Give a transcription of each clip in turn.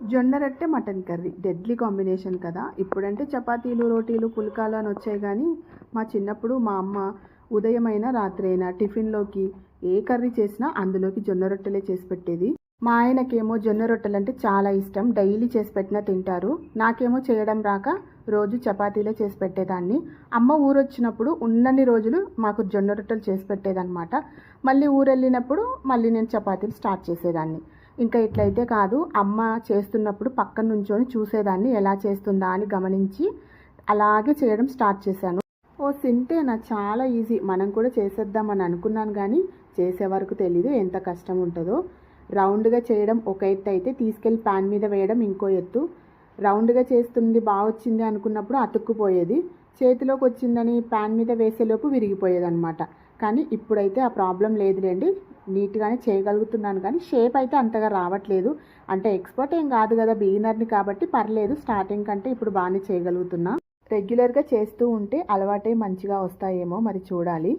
జొన్న రొట్టె mutton curry. Deadly combination కదా. ఇప్పుడంటే చపాతీలు రోటీలు పుల్కాలు అని వచ్చాయి కానీ మా చిన్నప్పుడు మా అమ్మ ఉదయమైనా రాత్రి అయినా టిఫిన్లోకి ఏ కర్రీ చేసినా అందులోకి జొన్న రొట్టెలే చేసి పెట్టేది. మా ఆయనకేమో జొన్న రొట్టెలు అంటే చాలా ఇష్టం. డైలీ చేసి పెట్టినా తింటారు. నాకేమో చేయడం రాక రోజు చపాతీలే చేసి పెట్టేదాన్ని. అమ్మ ఊరు వచ్చినప్పుడు ఉన్నన్ని రోజులు మాకు జొన్న రొట్టెలు చేసి పెట్టేదన్నమాట. మళ్ళీ ఊరు వెళ్ళినప్పుడు మళ్ళీ నేను చపాతీలు స్టార్ట్ చేసేదాన్ని. ఇంకా ఇట్లయితే కాదు అమ్మ చేస్తున్నప్పుడు పక్కన నుంచొని చూసేదాన్ని ఎలా చేస్తుందా అని గమనించి అలాగే చేయడం స్టార్ట్ చేశాను. ఓ సింటేనా చాలా ఈజీ. మనం కూడా చేసేద్దామని అనుకున్నాను కానీ చేసే వరకు తెలీదు ఎంత కష్టం ఉంటుందో. రౌండ్గా చేయడం ఒక ఎత్తు అయితే తీసుకెళ్ళి ప్యాన్ మీద వేయడం ఇంకో ఎత్తు. రౌండ్గా చేస్తుంది బాగా వచ్చింది అనుకున్నప్పుడు అతుక్కుపోయేది. చేతిలోకి వచ్చిందని ప్యాన్ మీద వేసేలోపు విరిగిపోయేదనమాట కానీ ఇప్పుడైతే ఆ ప్రాబ్లం లేదులేండి. నీట్గానే చేయగలుగుతున్నాను కానీ షేప్ అయితే అంతగా రావట్లేదు. అంటే ఎక్స్పర్ట్ ఏం కాదు కదా బిగినర్ని కాబట్టి పర్లేదు స్టార్టింగ్ కంటే ఇప్పుడు బాగానే చేయగలుగుతున్నా. రెగ్యులర్గా చేస్తూ ఉంటే అలవాటే మంచిగా వస్తాయేమో మరి చూడాలి.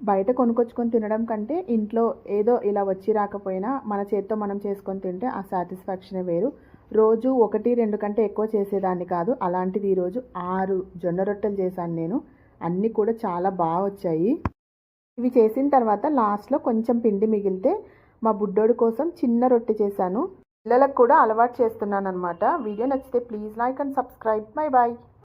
బయట కొనుక్కొచ్చుకొని తినడం కంటే ఇంట్లో ఏదో ఇలా వచ్చి రాకపోయినా మన చేత్తో మనం చేసుకొని తింటే ఆ సాటిస్ఫాక్షనే వేరు. రోజు ఒకటి రెండు కంటే ఎక్కువ చేసేదాన్ని కాదు. అలాంటిది ఈరోజు ఆరు జొన్న రొట్టెలు చేశాను నేను. అన్నీ కూడా చాలా బాగా వచ్చాయి. ఇవి చేసిన తర్వాత లాస్ట్లో కొంచెం పిండి మిగిలితే మా బుడ్డోడి కోసం చిన్న రొట్టె చేశాను. పిల్లలకు కూడా అలవాటు చేస్తున్నాను అనమాట వీడియో నచ్చితే please like and subscribe. My boy